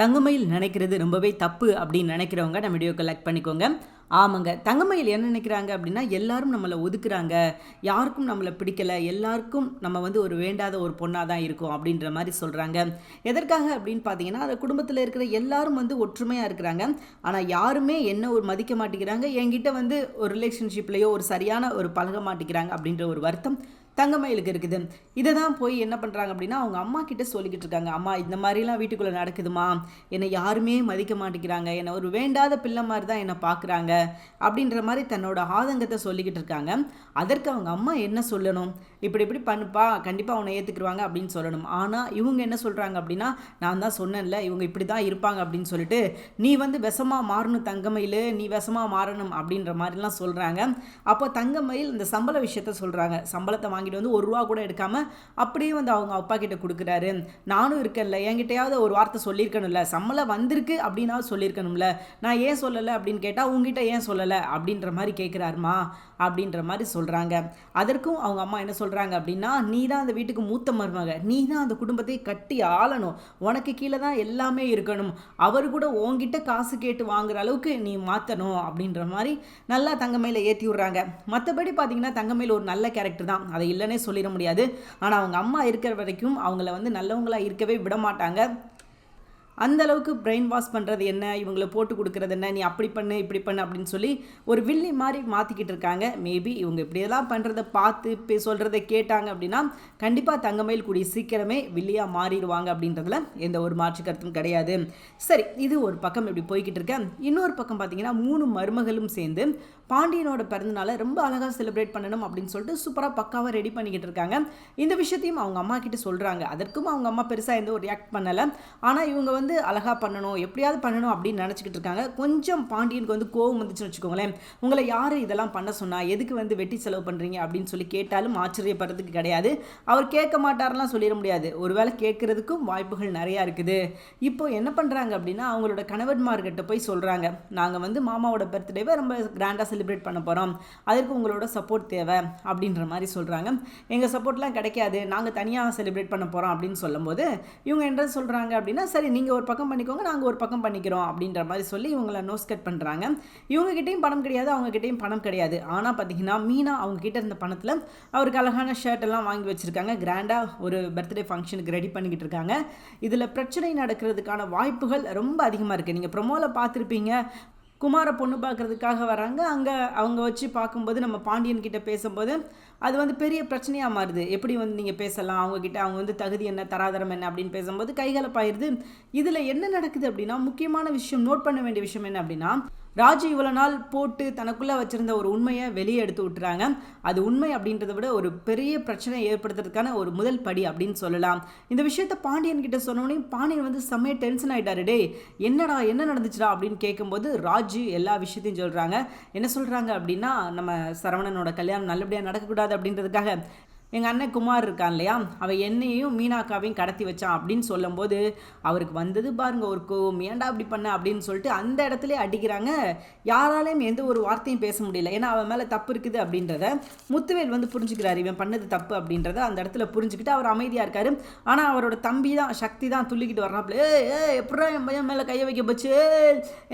தங்கமயில் நினைக்கிறது ரொம்பவே தப்பு அப்படின்னு நினைக்கிறவங்க நம்ம வீடியோக்கு லைக் பண்ணிக்கோங்க. ஆமாங்க. தங்கமயில் என்ன நினைக்கிறாங்க அப்படின்னா எல்லாரும் நம்மளை ஒதுக்குறாங்க. யாருக்கும் நம்மளை பிடிக்கல. எல்லாருக்கும் நம்ம வந்து ஒரு வேண்டாத ஒரு பொண்ணாக தான் இருக்கும் அப்படின்ற மாதிரி சொல்கிறாங்க எதற்காக அப்படின்னு பார்த்தீங்கன்னா அந்த குடும்பத்தில் இருக்கிற எல்லாரும் வந்து ஒற்றுமையாக இருக்கிறாங்க. ஆனால் யாருமே என்ன ஒரு மதிக்க மாட்டேங்கிறாங்க? என்கிட்ட வந்து ஒரு ரிலேஷன்ஷிப்லேயோ ஒரு சரியான ஒரு பழக மாட்டேங்கிறாங்க அப்படின்ற ஒரு வருத்தம் தங்கமயிலுக்கு இருக்குது. இதை தான் போய் என்ன பண்ணுறாங்க அப்படின்னா அவங்க அம்மா கிட்ட சொல்லிக்கிட்டு இருக்காங்க. அம்மா இந்த மாதிரிலாம் வீட்டுக்குள்ளே நடக்குதுமா என்னை யாருமே மதிக்க மாட்டேங்கிறாங்க. என்னை ஒரு வேண்டாத பிள்ளை மாதிரி தான் என்னை பார்க்குறாங்க அப்படின்ற மாதிரி தன்னோட ஆதங்கத்தை சொல்லிக்கிட்டு இருக்காங்க. அதற்கு அவங்க அம்மா என்ன சொல்லணும்? இப்படி இப்படி பண்ணுப்பா கண்டிப்பாக அவனை ஏற்றுக்குருவாங்க அப்படின்னு சொல்லணும். ஆனால் இவங்க என்ன சொல்கிறாங்க அப்படின்னா நான் தான் சொன்னேன்ல இவங்க இப்படி தான் இருப்பாங்க அப்படின்னு சொல்லிட்டு நீ வந்து விஷமாக மாறணும் தங்கமயில் நீ விஷமாக மாறணும் அப்படின்ற மாதிரிலாம் சொல்கிறாங்க அப்போ தங்கமயில் இந்த சம்பள விஷயத்த சொல்கிறாங்க சம்பளத்தை வாங்கிட்டு வந்து ஒரு ரூபா கூட எடுக்காமல் அப்படியே வந்து அவங்க அப்பா கிட்ட கொடுக்குறாரு. நானும் இருக்கேன்ல என்கிட்டயாவது ஒரு வார்த்தை சொல்லியிருக்கணும்ல. சம்பளம் வந்திருக்கு அப்படின்னா சொல்லியிருக்கணும்ல. நான் ஏன் சொல்லலை அப்படின்னு கேட்டால் உங்ககிட்ட ஏன் சொல்லலை? அப்படின்ற மாதிரி கேட்குறாருமா அப்படின்ற மாதிரி சொல்கிறாங்க அதற்கும் அவங்க அம்மா என்ன சொல்கிறாங்க அப்படின்னா நீ தான் அந்த வீட்டுக்கு மூத்த மருமக. நீ தான் அந்த குடும்பத்தை கட்டி ஆளணும். உனக்கு கீழே தான் எல்லாமே இருக்கணும். அவர் கூட உன்கிட்ட காசு கேட்டு வாங்குற அளவுக்கு நீ மாற்றணும் அப்படின்ற மாதிரி நல்லா தங்கமையில் ஏற்றி விட்றாங்க. மற்றபடி பார்த்தீங்கன்னா தங்கமையில் ஒரு நல்ல கேரக்டர் தான். அதை இல்லைன்னே சொல்லிட முடியாது. ஆனால் அவங்க அம்மா இருக்கிற வரைக்கும் அவங்கள வந்து நல்லவங்களா இருக்கவே விட மாட்டாங்க அந்த அளவுக்கு பிரெயின் வாஷ் பண்ணுறது என்ன? இவங்களை போட்டு கொடுக்குறது என்ன? நீ அப்படி பண்ணு இப்படி பண்ணு அப்படின்னு சொல்லி ஒரு வில்லி மாதிரி மாற்றிக்கிட்டு இருக்காங்க. மேபி இவங்க இப்படியெல்லாம் பண்ணுறதை பார்த்து இப்போ சொல்கிறத கேட்டாங்க அப்படின்னா கண்டிப்பாக தங்கமயில் கூடிய சீக்கிரமே வில்லியாக மாறிடுவாங்க அப்படின்றதுல எந்த ஒரு மாற்று கருத்தும் கிடையாது. சரி இது ஒரு பக்கம் இப்படி போய்கிட்டு இருக்கேன் இன்னொரு பக்கம் பார்த்தீங்கன்னா மூணு மருமகளும் சேர்ந்து பாண்டியனோட பிறந்தநாளை ரொம்ப அழகாக செலிப்ரேட் பண்ணணும் அப்படின்னு சொல்லிட்டு சூப்பராக பக்காவாக ரெடி பண்ணிக்கிட்டு இருக்காங்க. இந்த விஷயத்தையும் அவங்க அம்மா கிட்ட சொல்கிறாங்க அதற்கும் அவங்க அம்மா பெருசாக எந்த ஒரு ரியாக்ட் பண்ணலை. ஆனால் இவங்க வந்து அழகாக பண்ணணும் எப்படியாவது பண்ணணும் அப்படின்னு நினச்சிக்கிட்டு இருக்காங்க. கொஞ்சம் பாண்டியனுக்கு வந்து கோவம் வந்துச்சுன்னு வச்சுக்கோங்களேன். உங்களை யார் இதெல்லாம் பண்ண சொன்னால் எதுக்கு வந்து வெட்டி செலவு பண்ணுறீங்க அப்படின்னு சொல்லி கேட்டாலும் ஆச்சரியப்படுறதுக்கு கிடையாது. அவர் கேட்க மாட்டார்லாம் சொல்லிட முடியாது. ஒருவேளை கேட்குறதுக்கும் வாய்ப்புகள் நிறையா இருக்குது. இப்போ என்ன பண்ணுறாங்க அப்படின்னா அவங்களோட கணவன்மார்கிட்ட போய் சொல்கிறாங்க நாங்கள் வந்து மாமாவோட பர்த்டேவை ரொம்ப கிராண்டாக செலிப்ரேட் பண்ண போகிறோம் அதற்கு உங்களோட சப்போர்ட் தேவை அப்படின்ற மாதிரி சொல்கிறாங்க எங்கள் சப்போர்ட்லாம் கிடைக்காது. நாங்கள் தனியாக செலிப்ரேட் பண்ண போகிறோம் அப்படின்னு சொல்லும்போது இவங்க என்ன சொல்கிறாங்க அப்படின்னா சரி நீங்கள் ஒரு பக்கம் பண்ணிக்கோங்க நாங்கள் ஒரு பக்கம் பண்ணிக்கிறோம் அப்படின்ற மாதிரி சொல்லி இவங்கள நோஸ் கட் பண்ணுறாங்க இவங்ககிட்டையும் பணம் கிடையாது அவங்ககிட்டையும் பணம் கிடையாது. ஆனால் பார்த்தீங்கன்னா மீனா அவங்ககிட்ட இருந்த பணத்தில் அவருக்கு அழகான ஷர்ட் எல்லாம் வாங்கி வச்சுருக்காங்க. கிராண்டாக ஒரு பர்த்டே ஃபங்க்ஷனுக்கு ரெடி பண்ணிக்கிட்டு இருக்காங்க. இதில் பிரச்சனை நடக்கிறதுக்கான வாய்ப்புகள் ரொம்ப அதிகமாக இருக்குது நீங்கள் ப்ரொமோவில் பார்த்துருப்பீங்க. குமார பொண்ணு பார்க்குறதுக்காக வராங்க. அங்கே அவங்க வச்சு பார்க்கும்போது நம்ம பாண்டியன் கிட்ட பேசும்போது அது வந்து பெரிய பிரச்சனையாக மாறுது. எப்படி வந்து நீங்கள் பேசலாம்? அவங்கக்கிட்ட அவங்க வந்து தகுதி என்ன? தராதரம் என்ன? அப்படின்னு பேசும்போது கைகலப்பாயிருது இதில் என்ன நடக்குது அப்படின்னா முக்கியமான விஷயம் நோட் பண்ண வேண்டிய விஷயம் என்ன அப்படின்னா ராஜு இவ்வளோ நாள் போட்டு தனக்குள்ளே வச்சுருந்த ஒரு உண்மையை வெளியே எடுத்து விட்டுறாங்க. அது உண்மை அப்படின்றத விட ஒரு பெரிய பிரச்சனை ஏற்படுத்துறதுக்கான ஒரு முதல் படி அப்படின்னு சொல்லலாம். இந்த விஷயத்த பாண்டியன் கிட்ட சொன்னோடனே பாண்டியன் வந்து செம்மைய டென்ஷன் ஆகிட்டாரு டே என்னடா என்ன நடந்துச்சுடா அப்படின்னு கேட்கும்போது ராஜு எல்லா விஷயத்தையும் சொல்கிறாங்க என்ன சொல்கிறாங்க அப்படின்னா நம்ம சரவணனோட கல்யாணம் நல்லபடியாக நடக்கக்கூடாது அப்படின்றதுக்காக. எங்கள் அண்ணன் குமார் இருக்கான் இல்லையா? அவன் என்னையும் மீனாக்காவையும் கடத்தி வச்சான் அப்படின்னு சொல்லும்போது அவருக்கு வந்தது பாருங்க ஒரு கோவம் ஏன்டா அப்படி பண்ண அப்படின்னு சொல்லிட்டு அந்த இடத்துல அடிக்கிறாங்க. யாராலையும் எந்த ஒரு வார்த்தையும் பேச முடியல. ஏன்னா அவன் மேலே தப்பு இருக்குது அப்படின்றத முத்துவேல் வந்து புரிஞ்சுக்கிறாரு. இவன் பண்ணது தப்பு அப்படின்றத அந்த இடத்துல புரிஞ்சுக்கிட்டு அவர் அமைதியாக இருக்காரு. ஆனால் அவரோட தம்பி தான் சக்தி தான் துள்ளிக்கிட்டு வர்றாப்புல ஏ எப்படா என் பையன் மேலே கையை வைக்க போச்சு?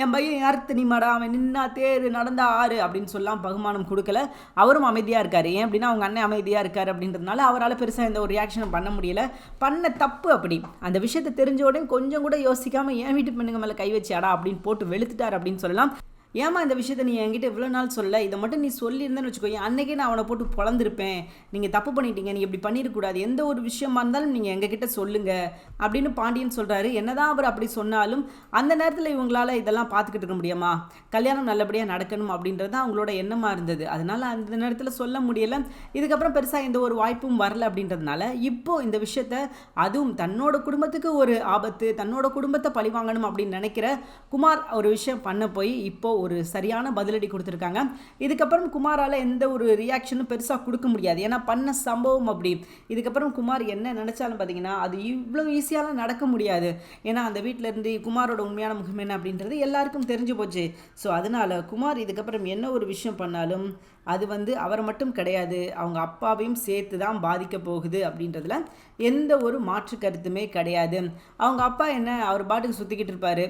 என் பையன் யார் தெரியுமாடா அவன் நின்னா தேர் நடந்தா ஆறு அப்படின்னு சொல்லலாம் பகுமானம் கொடுக்கல. அவரும் அமைதியாக இருக்காரு. ஏன் அப்படின்னா அவங்க அண்ணன் அமைதியாக இருக்காரு அப்படின்றதுனால அவரால் பெருசாக எந்த ஒரு ரியாக்ஷனும் பண்ண முடியல. பண்ண தப்பு அப்படி. அந்த விஷயத்தை தெரிஞ்ச உடனே கொஞ்சம் கூட யோசிக்காமல் என் வீட்டு பெண்ணுங்க மேலே கை வச்சியாடா அப்படின்னு போட்டு வெளுத்துட்டார் அப்படின்னு சொல்லலாம். ஏமா இந்த விஷயத்த நீ என்கிட்ட இவ்வளோ நாள் சொல்ல? இதை மட்டும் நீ சொல்லியிருந்தேன்னு வச்சுக்கோ அன்றைக்கே நான் அவனை போட்டு பொழந்திருப்பேன். நீங்கள் தப்பு பண்ணிட்டீங்க நீ இப்படி பண்ணிடக்கூடாது. எந்த ஒரு விஷயமா இருந்தாலும் நீங்கள் எங்ககிட்ட சொல்லுங்கள் அப்படின்னு பாண்டியன் சொல்கிறாரு என்னதான் அவர் அப்படி சொன்னாலும் அந்த நேரத்தில் இவங்களால இதெல்லாம் பார்த்துக்கிட்டு இருக்க முடியுமா? கல்யாணம் நல்லபடியாக நடக்கணும் அப்படின்றது தான் அவங்களோட எண்ணமாக இருந்தது. அதனால் அந்த நேரத்தில் சொல்ல முடியலை. இதுக்கப்புறம் பெருசாக எந்த ஒரு வாய்ப்பும் வரல அப்படின்றதுனால இப்போது இந்த விஷயத்த அதுவும் தன்னோட குடும்பத்துக்கு ஒரு ஆபத்து தன்னோட குடும்பத்தை பழி வாங்கணும் அப்படின்னு நினைக்கிற குமார் ஒரு விஷயம் பண்ண போய் இப்போ ஒரு சரியான பதிலடி கொடுத்துருக்காங்க. இதுக்கப்புறம் குமாரால் எந்த ஒரு ரியாக்ஷனும் பெருசாக கொடுக்க முடியாது. ஏன்னா பண்ண சம்பவம் அப்படி. இதுக்கப்புறம் குமார் என்ன நினச்சாலும் பார்த்தீங்கன்னா அது இவ்வளோ ஈஸியாலாம் நடக்க முடியாது. ஏன்னா அந்த வீட்டில் இருந்து குமாரோட உண்மையான முகம் என்ன அப்படின்றது எல்லாருக்கும் தெரிஞ்சு போச்சு. ஸோ அதனால் குமார் இதுக்கப்புறம் என்ன ஒரு விஷயம் பண்ணாலும் அது வந்து அவரை மட்டும் கிடையாது. அவங்க அப்பாவையும் சேர்த்து தான் பாதிக்க போகுது அப்படின்றதுல எந்த ஒரு மாற்று கருத்துமே கிடையாது. அவங்க அப்பா என்ன அவர் பாட்டுக்கு சுற்றிக்கிட்டு இருப்பார்.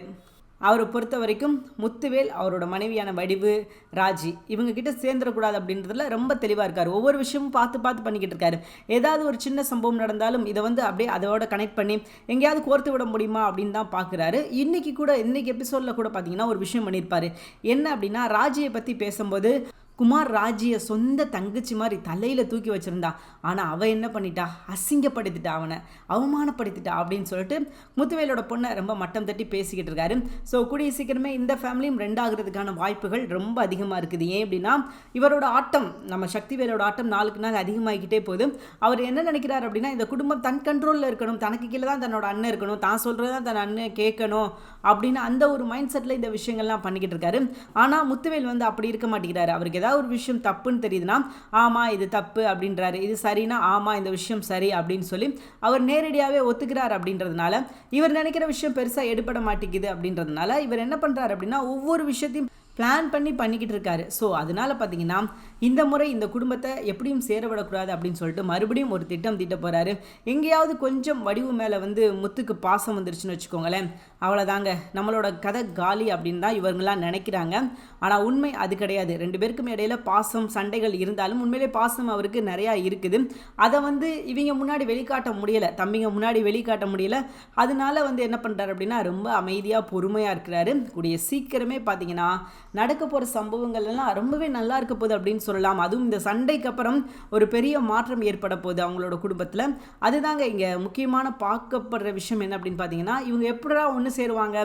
அவரை பொறுத்த வரைக்கும் முத்துவேல் அவரோட மனைவியான வடிவு ராஜி இவங்க கிட்ட சேர்ந்துடக்கூடாது அப்படின்றதுல ரொம்ப தெளிவாக இருக்கார். ஒவ்வொரு விஷயமும் பார்த்து பார்த்து பண்ணிக்கிட்டு இருக்காரு. ஏதாவது ஒரு சின்ன சம்பவம் நடந்தாலும் இதை வந்து அப்படியே அதோட கனெக்ட் பண்ணி எங்கேயாவது கோர்த்து விட முடியுமா அப்படின்னு தான் பார்க்குறாரு. இன்னைக்கு கூட இன்னைக்கு எபிசோடில் கூட பார்த்தீங்கன்னா ஒரு விஷயம் பண்ணியிருப்பாரு. என்ன அப்படின்னா ராஜியை பற்றி பேசும்போது குமார் ராஜிய சொந்த தங்கச்சி மாதிரி தலையில் தூக்கி வச்சுருந்தா. ஆனால் அவள் என்ன பண்ணிட்டா? அசிங்கப்படுத்திட்டா அவனை. அவமானப்படுத்திட்டா அப்படின்னு சொல்லிட்டு முத்துவேலோட பொண்ணை ரொம்ப மட்டம் தட்டி பேசிக்கிட்டு இருக்காரு. ஸோ கூடிய சீக்கிரமே இந்த ஃபேமிலியும் ரெண்டாகிறதுக்கான வாய்ப்புகள் ரொம்ப அதிகமாக இருக்குது. ஏன் அப்படின்னா இவரோட ஆட்டம் நம்ம சக்திவேலோட ஆட்டம் நாளுக்கு நாள் அதிகமாகிக்கிட்டே போகுது. அவர் என்ன நினைக்கிறார் அப்படின்னா இந்த குடும்பம் தன் கண்ட்ரோலில் இருக்கணும். தனக்கு கீழே தான் தன்னோட அண்ணன் இருக்கணும். தான் சொல்கிறது தான் தன் அண்ணன் கேட்கணும் அப்படின்னு அந்த ஒரு மைண்ட் செட்டில் இந்த விஷயங்கள்லாம் பண்ணிக்கிட்டு இருக்காரு. ஆனால் முத்துவேல் வந்து அப்படி இருக்க மாட்டேங்கிறாரு. அவருக்கு ஏதாவது ஒரு விஷயம் தப்புன்னு தெரியுதுன்னா ஆமாம் இது தப்பு அப்படின்றாரு. இது சரினா ஆமாம் இந்த விஷயம் சரி அப்படின்னு சொல்லி அவர் நேரடியாகவே ஒத்துக்கிறார் அப்படின்றதுனால இவர் நினைக்கிற விஷயம் பெருசாக எடுபட மாட்டேங்குது அப்படின்றதுனால இவர் என்ன பண்ணுறாரு அப்படின்னா ஒவ்வொரு விஷயத்தையும் பிளான் பண்ணி பண்ணிக்கிட்டு இருக்காரு. ஸோ அதனால் பார்த்தீங்கன்னா இந்த முறை இந்த குடும்பத்தை எப்படியும் சேர விடக்கூடாது அப்படின்னு சொல்லிட்டு மறுபடியும் ஒரு திட்டம் தீட்ட போகிறாரு எங்கேயாவது கொஞ்சம் வடிவு மேலே வந்து முத்துக்கு பாசம் வந்துருச்சுன்னு வச்சுக்கோங்களேன். அவ்வளோதாங்க நம்மளோட கதை காலி அப்படின்னு தான் இவங்களாம் நினைக்கிறாங்க. ஆனால் உண்மை அது கிடையாது. ரெண்டு பேருக்கும் இடையில பாசம் சண்டைகள் இருந்தாலும் உண்மையிலே பாசம் அவருக்கு நிறையா இருக்குது. அதை வந்து இவங்க முன்னாடி வெளிக்காட்ட முடியலை. தம்பிங்க முன்னாடி வெளிக்காட்ட முடியல. அதனால வந்து என்ன பண்ணுறாரு அப்படின்னா ரொம்ப அமைதியாக பொறுமையாக இருக்கிறாரு. கூடிய சீக்கிரமே பார்த்தீங்கன்னா நடக்க போகிற சம்பவங்கள் எல்லாம் ரொம்பவே நல்லா இருக்க போகுது அப்படின்னு சொல்லலாம். அதுவும் இந்த சண்டைக்கு அப்புறம் ஒரு பெரிய மாற்றம் ஏற்பட போகுது அவங்களோட குடும்பத்தில். அதுதாங்க இங்கே முக்கியமான பார்க்கப்படுற விஷயம் என்ன அப்படின்னு பார்த்தீங்கன்னா இவங்க எப்படா ஒன்று சேருவாங்க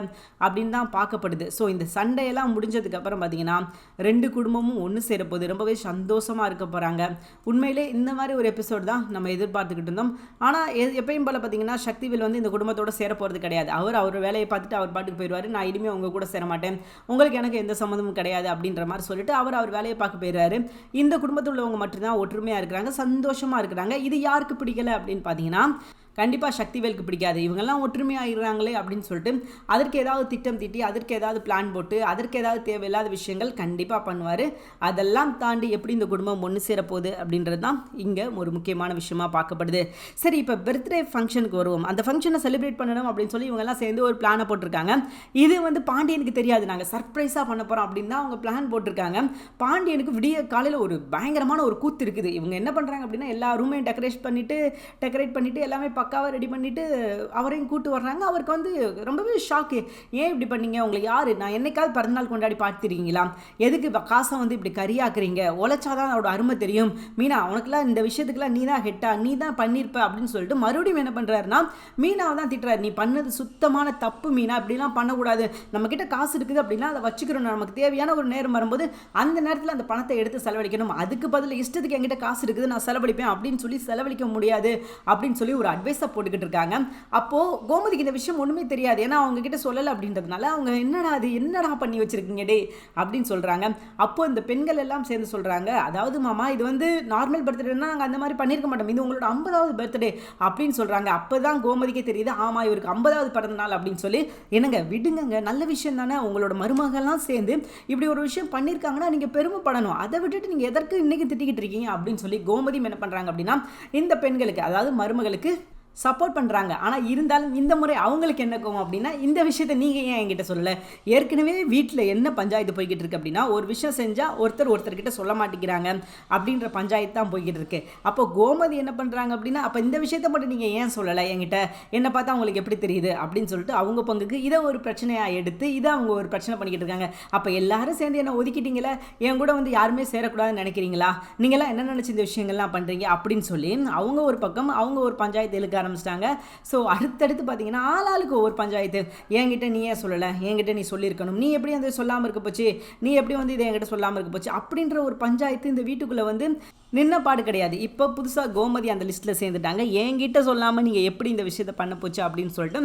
அப்படின்னு தான் பார்க்கப்படுது. ஸோ இந்த சண்டையெல்லாம் முடிஞ்சதுக்கப்புறம் பார்த்தீங்கன்னா ரெண்டு குடும்பமும் ஒன்று சேரப்போகுது ரொம்பவே சந்தோஷமாக இருக்க போகிறாங்க உண்மையிலே இந்த மாதிரி ஒரு எபிசோடு தான் நம்ம எதிர்பார்த்துக்கிட்டு இருந்தோம். ஆனால் எப்பயும் போல் பார்த்தீங்கன்னா சக்திவேல் வந்து இந்த குடும்பத்தோட சேர போகிறது கிடையாது. அவர் அவர் வேலையை பார்த்துட்டு அவர் பாட்டுக்கு போயிடுவார். நான் இனிமேல் உங்கள் கூட சேர மாட்டேன். உங்களுக்கு எனக்கு எந்த சம்மந்தமும் கிடையாது அப்படின்ற மாதிரி சொல்லிட்டு அவர் அவர் வேலையை பார்க்க போயிடுறாரு. இந்த குடும்பத்தில் உள்ளவங்க மட்டும்தான் ஒற்றுமையாக இருக்கிறாங்க சந்தோஷமாக இருக்கிறாங்க. இது யாருக்கு பிடிக்கல அப்படின்னு பார்த்தீங்கன்னா கண்டிப்பாக சக்திவேலுக்கு பிடிக்காது. இவங்கெல்லாம் ஒற்றுமையாகிறாங்களே அப்படின்னு சொல்லிட்டு அதற்கு ஏதாவது திட்டம் தீட்டி அதற்கு ஏதாவது பிளான் போட்டு அதற்கு ஏதாவது தேவையில்லாத விஷயங்கள் கண்டிப்பாக பண்ணுவார். அதெல்லாம் தாண்டி எப்படி இந்த குடும்பம் ஒன்று சேரப்போகுது அப்படின்றது தான் இங்கே ஒரு முக்கியமான விஷயமா பார்க்கப்படுது. சரி இப்போ பர்த்டே ஃபங்க்ஷனுக்கு வருவோம். அந்த ஃபங்க்ஷனை செலிப்ரேட் பண்ணணும் அப்படின்னு சொல்லி இவங்கெல்லாம் சேர்ந்து ஒரு பிளானை போட்டிருக்காங்க. இது வந்து பாண்டியனுக்கு தெரியாது. நாங்கள் சர்ப்ரைஸாக பண்ண போகிறோம் அப்படின்னு தான் அவங்க பிளான் போட்டிருக்காங்க. பாண்டியனுக்கு விடிய காலையில் ஒரு பயங்கரமான ஒரு கூத்து இருக்குது. இவங்க என்ன பண்ணுறாங்க அப்படின்னா எல்லா ரூமையும் டெக்கரேட் பண்ணிவிட்டு டெக்கரேட் பண்ணிவிட்டு எல்லாமே பக்காவாக ரெடி பண்ணிவிட்டு அவரையும் கூட்டு வர்றாங்க. அவருக்கு வந்து ரொம்பவே ஷாக்கு ஏன் இப்படி பண்ணீங்க? உங்களை யார்? நான் என்னைக்காவது பிறந்தநாள் கொண்டாடி பார்த்துருக்கீங்களா? எதுக்கு இப்போ காசை வந்து இப்படி கரியாக்குறீங்க? உழைச்சாதான் அதோட அருமை தெரியும். மீனா உனக்குலாம் இந்த விஷயத்துக்குலாம் நீ தான் ஹெட்டா? நீ தான் பண்ணியிருப்ப அப்படின்னு சொல்லிட்டு மறுபடியும் என்ன பண்ணுறாருன்னா மீனாவை தான் திட்டுறாரு. நீ பண்ணது சுத்தமான தப்பு மீனா. இப்படிலாம் பண்ணக்கூடாது. நம்மக்கிட்ட காசு இருக்குது அப்படின்னா அதை வச்சுக்கிறோம் நமக்கு தேவையான ஒரு நேரம் வரும்போது அந்த நேரத்தில் அந்த பணத்தை எடுத்து செலவழிக்கணும். அதுக்கு பதில் இஷ்டத்துக்கு என்கிட்ட காசு இருக்குது. நான் செலவழிப்பேன். அப்படின்னு சொல்லி செலவழிக்க முடியாது. அப்படின்னு சொல்லி ஒரு அட்வைஸ் அட்வைஸை போட்டுக்கிட்டு இருக்காங்க. அப்போது கோமதிக்கு இந்த விஷயம் ஒன்றுமே தெரியாது. ஏன்னா அவங்க கிட்ட சொல்லலை அப்படின்றதுனால அவங்க என்னடா அது என்னடா பண்ணி வச்சுருக்கீங்க டே அப்படின்னு சொல்கிறாங்க அப்போது இந்த பெண்கள் எல்லாம் சேர்ந்து சொல்கிறாங்க அதாவது மாமா இது வந்து நார்மல் பர்த்டேனா நாங்கள் அந்த மாதிரி பண்ணியிருக்க மாட்டோம். இது உங்களோட ஐம்பதாவது பர்த்டே அப்படின்னு சொல்கிறாங்க அப்போ தான் கோமதிக்கே தெரியுது ஆமாம் இவருக்கு ஐம்பதாவது பிறந்த நாள் அப்படின்னு சொல்லி. என்னங்க விடுங்கங்க. நல்ல விஷயம் தானே. உங்களோட மருமகள்லாம் சேர்ந்து இப்படி ஒரு விஷயம் பண்ணியிருக்காங்கன்னா நீங்கள் பெருமைப்படணும். அதை விட்டுட்டு நீங்கள் எதற்கு இன்றைக்கி திட்டிக்கிட்டு இருக்கீங்க? அப்படின்னு சொல்லி கோமதி என்ன பண்ணுறாங்க அப்படின்னா இந்த பெண்களுக்கு அதாவது மருமகளுக்கு சப்போர்ட் பண்ணுறாங்க ஆனால் இருந்தாலும் இந்த முறை அவங்களுக்கு என்ன கோவம் அப்படின்னா இந்த விஷயத்தை நீங்கள் ஏன் என்கிட்ட சொல்லலை? ஏற்கனவே வீட்டில் என்ன பஞ்சாயத்து போய்கிட்டு இருக்கு அப்படின்னா ஒரு விஷயம் செஞ்சால் ஒருத்தர் ஒருத்தர்கிட்ட சொல்ல மாட்டேங்கிறாங்க அப்படின்ற பஞ்சாயத்து தான் போய்கிட்டு இருக்கு. அப்போ கோமதி என்ன பண்ணுறாங்க அப்படின்னா அப்போ இந்த விஷயத்தை மட்டும் நீங்கள் ஏன் சொல்லலை என்கிட்ட? என்னை பார்த்தா அவங்களுக்கு எப்படி தெரியுது? அப்படின்னு சொல்லிட்டு அவங்க பங்குக்கு இதை ஒரு பிரச்சனையாக எடுத்து இதை அவங்க ஒரு பிரச்சனை பண்ணிக்கிட்டு இருக்காங்க. அப்போ எல்லாரும் சேர்ந்து என்ன ஒதுக்கிட்டீங்களே என் கூட வந்து யாருமே சேரக்கூடாதுன்னு நினைக்கிறீங்களா? நீங்களாம் என்ன நினச்சி இந்த விஷயங்கள்லாம் பண்ணுறீங்க அப்படின்னு சொல்லி அவங்க ஒரு பக்கம் அவங்க ஒரு பஞ்சாயத்து எழுக்க ஆரம்பிச்சிட்டாங்க. ஸோ அடுத்தடுத்து பார்த்தீங்கன்னா ஆளாளுக்கு ஒவ்வொரு பஞ்சாயத்து. என்கிட்ட நீ ஏன் சொல்லலை என்கிட்ட நீ சொல்லியிருக்கணும். நீ எப்படி வந்து சொல்லாமல் இருக்க போச்சு? நீ எப்படி வந்து இதை என்கிட்ட சொல்லாமல் இருக்க போச்சு? அப்படின்ற ஒரு பஞ்சாயத்து இந்த வீட்டுக்குள்ளே வந்து நின்ன பாடு கிடையாது. இப்போ புதுசாக கோமதி அந்த லிஸ்ட்டில் சேர்ந்துட்டாங்க. என்கிட்ட சொல்லாமல் நீங்கள் எப்படி இந்த விஷயத்தை பண்ண போச்சு அப்படின்னு சொல்லிட்டு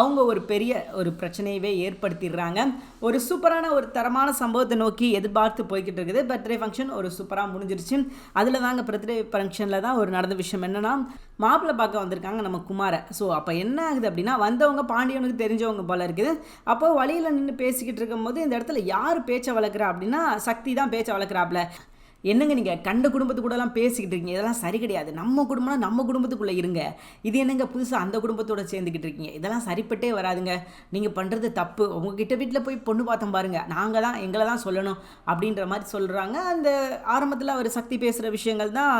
அவங்க ஒரு பெரிய ஒரு பிரச்சனையவே ஏற்படுத்திடுறாங்க. ஒரு சூப்பரான ஒரு தரமான சம்பவத்தை நோக்கி எதிர்பார்த்து போய்கிட்டு இருக்குது. பர்த்டே ஃபங்க்ஷன் ஒரு சூப்பராக முடிஞ்சிருச்சு. அதில் தாங்க பர்த்டே ஃபங்க்ஷனில் தான் ஒரு நடந்த விஷயம் என்னென்னா மாப்பிள்ளை பார்க்க வந்திருக்காங்க நம்ம குமாரை. ஸோ அப்போ என்ன ஆகுது அப்படின்னா வந்தவங்க பாண்டியனுக்கு தெரிஞ்சவங்க போல இருக்குது. அப்போ வழியில் நின்று பேசிக்கிட்டு இருக்கும்போது இந்த இடத்துல யார் பேச்சை வளர்க்குறா அப்படின்னா சக்தி தான் பேச்சை வளர்க்குறாப்புல என்னங்க நீங்கள் கண்ட குடும்பத்து கூடலாம் பேசிக்கிட்டு இருக்கீங்க இதெல்லாம் சரி கிடையாது. நம்ம குடும்பம்னா நம்ம குடும்பத்துக்குள்ளே இருங்க. இது என்னங்க புதுசாக அந்த குடும்பத்தோட சேர்ந்துக்கிட்டு இருக்கீங்க? இதெல்லாம் சரிப்பட்டே வராதுங்க. நீங்கள் பண்ணுறது தப்பு. உங்ககிட்ட வீட்டில் போய் பொண்ணு பார்த்தோம் பாருங்கள் நாங்கள் தான் எங்களை தான் சொல்லணும் அப்படின்ற மாதிரி சொல்கிறாங்க அந்த ஆரம்பத்தில் அவர் சக்தி பேசுகிற விஷயங்கள் தான்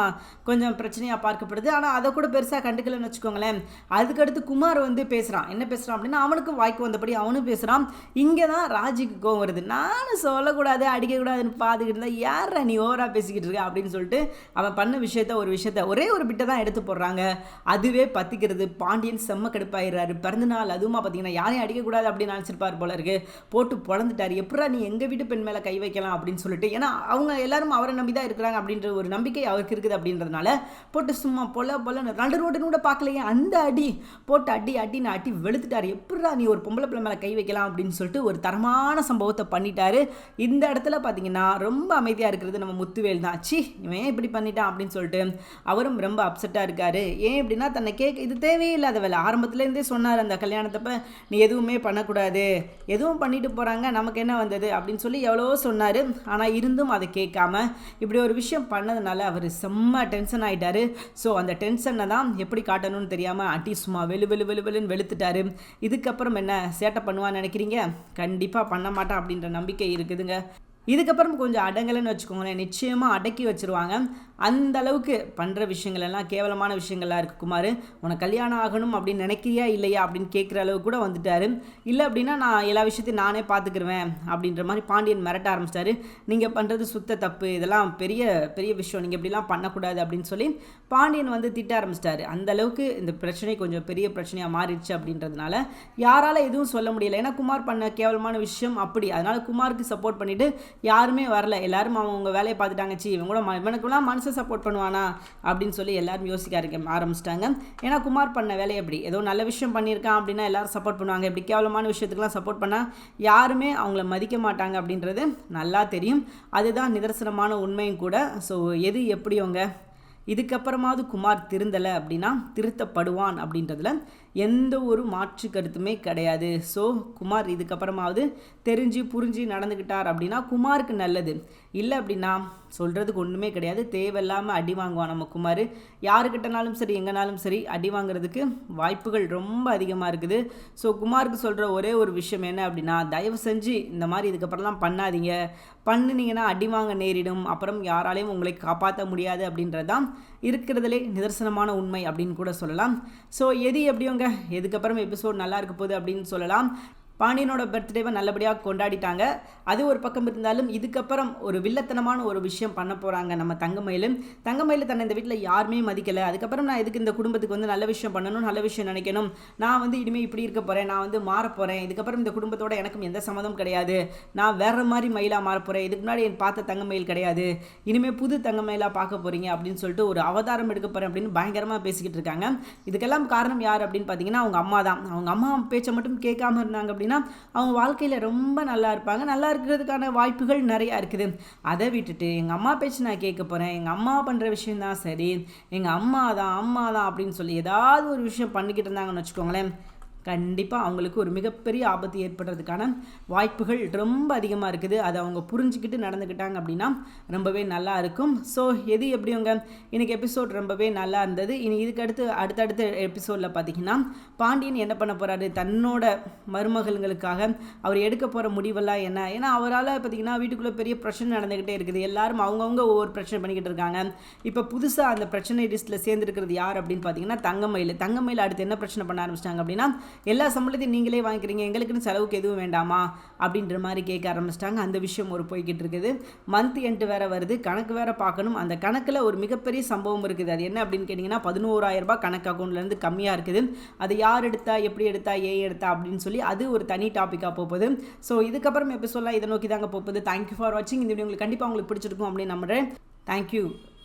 கொஞ்சம் பிரச்சனையாக பார்க்கப்படுது. ஆனால் அதை கூட பெருசாக கண்டுக்கலன்னு வச்சுக்கோங்களேன். அதுக்கடுத்து குமார் வந்து பேசுகிறான் என்ன பேசுகிறான் அப்படின்னா அவனுக்கு வாய்க்கு வந்தபடி அவனும் பேசுகிறான் இங்கே தான் ராஜிக்கு கோவம் வருது. நானும் சொல்லக்கூடாது அடிக்கக்கூடாதுன்னு பார்த்துக்கிட்டு இருந்தால் யாரா நீ ஓவராக பேசிக்கிட்டு இருக்க அப்படின்னு சொல்லிட்டு அவன் பண்ண விஷயத்த ஒரு விஷயத்த ஒரே ஒரு பிட்டை தான் எடுத்து போடுறாங்க. அதுவே பத்திக்கிறது. பாண்டியன் செம்ம கடுப்பாயிடுறாரு. பிறந்தநாள் அதுவுமா பார்த்தீங்கன்னா யாரையும் அடிக்கக்கூடாது அப்படின்னு நினச்சிருப்பார் போல இருக்கு. போட்டு பொழந்துட்டாரு எப்படா நீ எங்கள் வீட்டு பெண் மேலே கை வைக்கலாம் அப்படின்னு சொல்லிட்டு. ஏன்னா அவங்க எல்லாரும் அவரை நம்பி தான் இருக்கிறாங்க அப்படின்ற ஒரு நம்பிக்கை அவருக்கு இருக்குது அப்படின்றதுனால போட்டு சும்மா பொல பொல ரெண்டு ரோட்டுன்னு கூட பார்க்கலையே. அந்த அடி போட்டு அடி அடின்னு அடி வெளுத்துட்டார். எப்படா நீ ஒரு பொம்பளை பிள்ளை மேலே கை வைக்கலாம் அப்படின்னு சொல்லிட்டு ஒரு தரமான சம்பவத்தை பண்ணிட்டாரு. இந்த இடத்துல பார்த்தீங்கன்னா ரொம்ப அமைதியாக இருக்கிறது நம்ம முத்து முத்துவேல் தான். சி இவன் ஏன் இப்படி பண்ணிட்டான் அப்படின்னு சொல்லிட்டு அவரும் ரொம்ப அப்செட்டாக இருக்காரு. ஏன் அப்படின்னா தன்னை கேட்க இது தேவையில்லாத வேலை. ஆரம்பத்துலேருந்தே சொன்னார் அந்த கல்யாணத்தப்ப நீ எதுவுமே பண்ணக்கூடாது. எதுவும் பண்ணிட்டு போகிறாங்க நமக்கு என்ன வந்தது? அப்படின்னு சொல்லி எவ்வளவோ சொன்னார். ஆனால் இருந்தும் அதை கேட்காம இப்படி ஒரு விஷயம் பண்ணதுனால அவர் செம்ம டென்ஷன் ஆகிட்டாரு ஸோ அந்த டென்ஷனை தான் எப்படி காட்டணும்னு தெரியாமல் அட்டி சும்மா வெளு வெளு வெளு வெளுன்னு வெளுத்துட்டாரு. இதுக்கப்புறம் என்ன சேட்டை பண்ணுவான்னு நினைக்கிறீங்க? கண்டிப்பாக பண்ண மாட்டான் அப்படின்ற நம்பிக்கை இருக்குதுங்க. இதுக்கப்புறம் கொஞ்சம் அடங்கலைன்னு வச்சுக்கோங்களேன். நிச்சயமாக அடக்கி வச்சிருவாங்க. அந்த அளவுக்கு பண்ணுற விஷயங்கள் எல்லாம் கேவலமான விஷயங்கள்லாம் இருக்குது குமார். உனக்கு கல்யாணம் ஆகணும் அப்படின்னு நினைக்கிறியா இல்லையா அப்படின்னு கேட்குற அளவு கூட வந்துட்டாரு. இல்லை அப்படின்னா நான் எல்லா விஷயத்தையும் நானே பார்த்துக்கிருவேன் அப்படின்ற மாதிரி பாண்டியன் மிரட்ட ஆரம்பிச்சிட்டாரு. நீங்கள் பண்ணுறது சுத்த தப்பு. இதெல்லாம் பெரிய பெரிய விஷயம். நீங்கள் இப்படிலாம் பண்ணக்கூடாது அப்படின்னு சொல்லி பாண்டியன் வந்து திட்ட ஆரம்பிச்சிட்டாரு. அந்த அளவுக்கு இந்த பிரச்சனை கொஞ்சம் பெரிய பிரச்சனையாக மாறிடுச்சு அப்படின்றதுனால யாரால எதுவும் சொல்ல முடியல. ஏன்னா குமார் பண்ண கேவலமான விஷயம் அப்படி. அதனால குமாருக்கு சப்போர்ட் பண்ணிட்டு யாருமே வரல. எல்லாரும் அவங்க வேலையை பார்த்துட்டாங்க. சி இவங்க கூட ம- இவனுக்குலாம் மனசு சப்போர்ட் பண்ணுவானா அப்படின்னு சொல்லி எல்லாரும் யோசிக்க ஆரம்பிச்சிட்டாங்க. ஏன்னா குமார் பண்ண வேலை எப்படி? ஏதோ நல்ல விஷயம் பண்ணியிருக்கான் அப்படின்னா எல்லாரும் சப்போர்ட் பண்ணுவாங்க. இப்படி கேவலமான விஷயத்துக்குலாம் சப்போர்ட் பண்ணால் யாருமே அவங்கள மதிக்க மாட்டாங்க அப்படின்றது நல்லா தெரியும். அதுதான் நிதர்சனமான உண்மையும் கூட. ஸோ எது எப்படி அவங்க? இதுக்கப்புறமாவது குமார் திருந்தலை அப்படின்னா திருத்தப்படுவான் அப்படின்றதுல எந்த ஒரு மாற்று கருத்துமே கிடையாது. ஸோ குமார் இதுக்கப்புறமாவது தெரிஞ்சு புரிஞ்சு நடந்துக்கிட்டார் அப்படின்னா குமாருக்கு நல்லது. இல்லை அப்படின்னா சொல்கிறதுக்கு ஒன்றுமே கிடையாது. தேவையில்லாமல் அடி வாங்குவான் நம்ம குமார். யாருக்கிட்டனாலும் சரி எங்கனாலும் சரி அடி வாங்குறதுக்கு வாய்ப்புகள் ரொம்ப அதிகமாக இருக்குது. ஸோ குமாருக்கு சொல்கிற ஒரே ஒரு விஷயம் என்ன அப்படின்னா தயவு செஞ்சு இந்த மாதிரி இதுக்கப்புறம்லாம் பண்ணாதீங்க. பண்ணுனீங்கன்னா அடி வாங்க நேரிடும். அப்புறம் யாராலையும் உங்களை காப்பாற்ற முடியாது அப்படின்றது தான் இருக்கிறதுலே நிதர்சனமான உண்மை அப்படின்னு கூட சொல்லலாம். ஸோ எது எப்படியோங்க எதுக்கப்புறம் எபிசோட் நல்லா இருக்க போகுது அப்படின்னு சொல்லலாம். பாண்டியனோட பர்த்டேவை நல்லபடியாக கொண்டாடிட்டாங்க. அது ஒரு பக்கம் இருந்தாலும் இதுக்கப்புறம் ஒரு வில்லத்தனமான ஒரு விஷயம் பண்ண போகிறாங்க நம்ம தங்கமயிலும் தங்கமயில் தன்னை இந்த வீட்டில் யாருமே மதிக்கலை. அதுக்கப்புறம் நான் எதுக்கு இந்த குடும்பத்துக்கு வந்து நல்ல விஷயம் பண்ணணும் நல்ல விஷயம் நினைக்கணும்? நான் வந்து இனிமேல் இப்படி இருக்க போகிறேன் நான் வந்து மாற போகிறேன் இதுக்கப்புறம் இந்த குடும்பத்தோட எனக்கும் எந்த சம்மதம் கிடையாது. நான் வேற மாதிரி மயிலாக மாற போகிறேன் இதுக்கு முன்னாடி என் பார்த்த தங்கமயில் கிடையாது. இனிமேல் புது தங்கமயிலாக பார்க்க போகிறீங்க அப்படின்னு சொல்லிட்டு ஒரு அவதாரம் எடுக்க போகிறேன் அப்படின்னு பயங்கரமாக பேசிக்கிட்டு இருக்காங்க. இதுக்கெல்லாம் காரணம் யார் அப்படின்னு பார்த்தீங்கன்னா அவங்க அம்மா தான் அவங்க அம்மா பேச்சை மட்டும் கேட்காம இருந்தாங்க அப்படின்னு அவங்க வாழ்க்கையில் ரொம்ப நல்லா இருப்பாங்க. நல்லா இருக்கிறதுக்கான வாய்ப்புகள் நிறையா இருக்குது. அதை விட்டுட்டு எங்கள் அம்மா பேச்சு நான் கேட்க போகிறேன் எங்கள் அம்மா பண்ணுற விஷயம் தான் சரி. எங்கள் அம்மா தான் அம்மா தான் அப்படின்னு சொல்லி ஏதாவது ஒரு விஷயம் பண்ணிக்கிட்டு இருந்தாங்கன்னு வச்சுக்கோங்களேன். கண்டிப்பாக அவங்களுக்கு ஒரு மிகப்பெரிய ஆபத்து ஏற்படுறதுக்கான வாய்ப்புகள் ரொம்ப அதிகமாக இருக்குது. அதை அவங்க புரிஞ்சுக்கிட்டு நடந்துக்கிட்டாங்க அப்படின்னா ரொம்பவே நல்லா இருக்கும். ஸோ எது எப்படிவங்க இன்றைக்கி எபிசோட் ரொம்பவே நல்லா இருந்தது. இனி இதுக்கடுத்து அடுத்தடுத்த எபிசோடில் பார்த்தீங்கன்னா பாண்டியன் என்ன பண்ண போகிறாரு தன்னோட மருமகள்களுக்காக அவர் எடுக்க போகிற முடிவெல்லாம் என்ன? ஏன்னா அவரால் பார்த்தீங்கன்னா வீட்டுக்குள்ளே பெரிய பிரச்சனை நடந்துக்கிட்டே இருக்குது. எல்லாரும் அவங்கவுங்க ஒவ்வொரு பிரச்சனை பண்ணிக்கிட்டு இருக்காங்க. இப்போ புதுசாக அந்த பிரச்சனை லிஸ்ட்டில் சேர்ந்துருக்கிறது யார் அப்படின்னு பார்த்தீங்கன்னா தங்கமயில். தங்கமயில் அடுத்து என்ன பிரச்சனை பண்ண ஆரம்பிச்சிட்டாங்க அப்படின்னா எல்லா சம்பளத்தையும் நீங்களே வாங்கிக்கிறீங்க எங்களுக்குன்னு செலவுக்கு எதுவும் வேண்டாமா? அப்படின்ற மாதிரி கேட்க ஆரம்பிச்சிட்டாங்க. அந்த விஷயம் ஒரு போய்கிட்டு இருக்குது. மந்த் என்ட்டு வேறு வருது. கணக்கு வேறு பார்க்கணும். அந்த கணக்கில் ஒரு மிகப்பெரிய சம்பவம் இருக்குது. அது என்ன அப்படின்னு கேட்டிங்கன்னா பதினோராயிரம் ரூபாய் கணக்கு அக்கௌண்ட்லேருந்து கம்மியாக இருக்குது. அது யார் எடுத்தா எப்படி எடுத்தா ஏ எடுத்தா அப்படின்னு சொல்லி அது ஒரு தனி டாப்பிக்காக போகுது. ஸோ இதுக்கப்புறம் எப்போ சொல்ல இதை நோக்கி தாங்க போகுது. தேங்க்யூ ஃபார் வாட்சிங் இந்த வீடியோ உங்களுக்கு கண்டிப்பாக உங்களுக்கு பிடிச்சிருக்கும் அப்படின்னு நம்புறேன். தேங்க்யூ